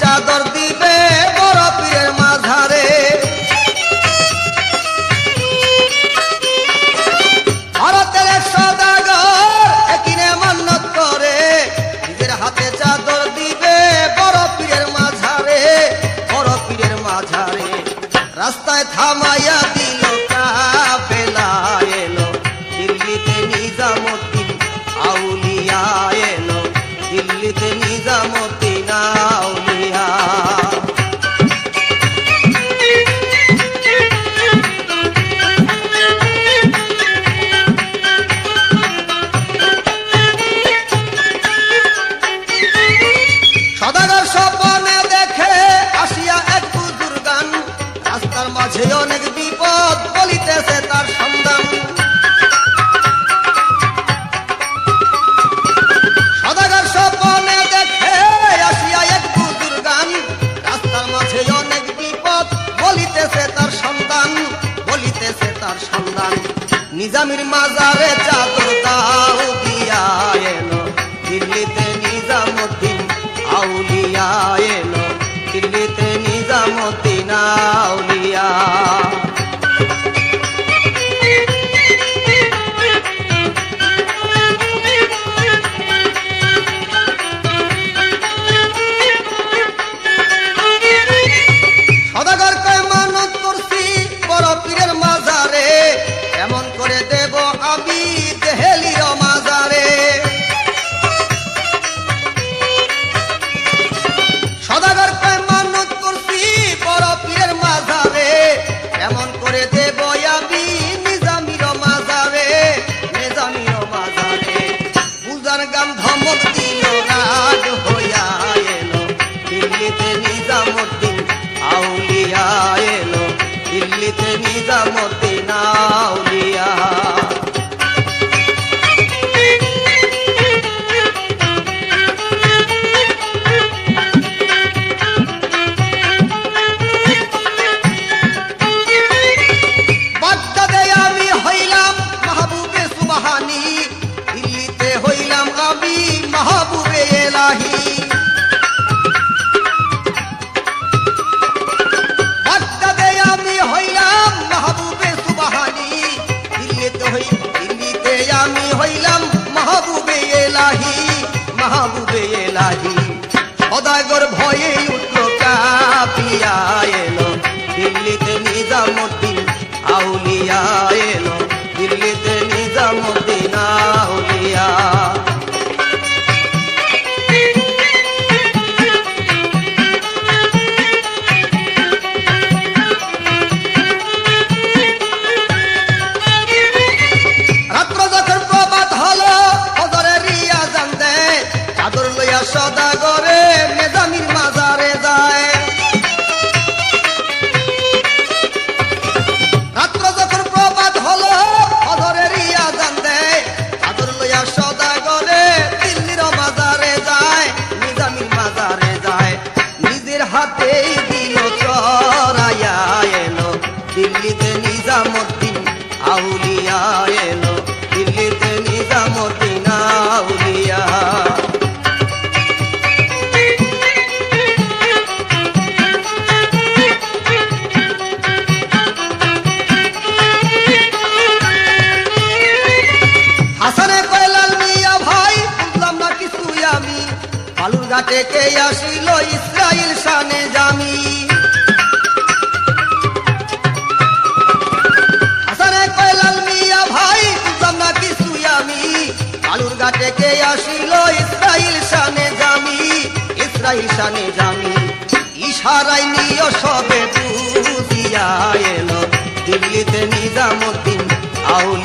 চাদর দিবে বড় পীরের মাঝারে। ভারতের সদাগর একিনে মান্নত করে, নিজের হাতে চাদর দিবে বড় পীরের মাঝারে, বড় পীরের মাঝারে। রাস্তায় থামাইয়া স্বামীর মাজারে চাদর Feliz mi amor. মক্কা থেকে আসিল ইসরায়েল শানে জামি। থেকে আসিল ইসরায়েল শানে জামি ইসরায়েল শানে জামি। ইশারায় নিয় সবে বুঝিয়া এলো, দিল্লিতে নিজামুদ্দিন আউল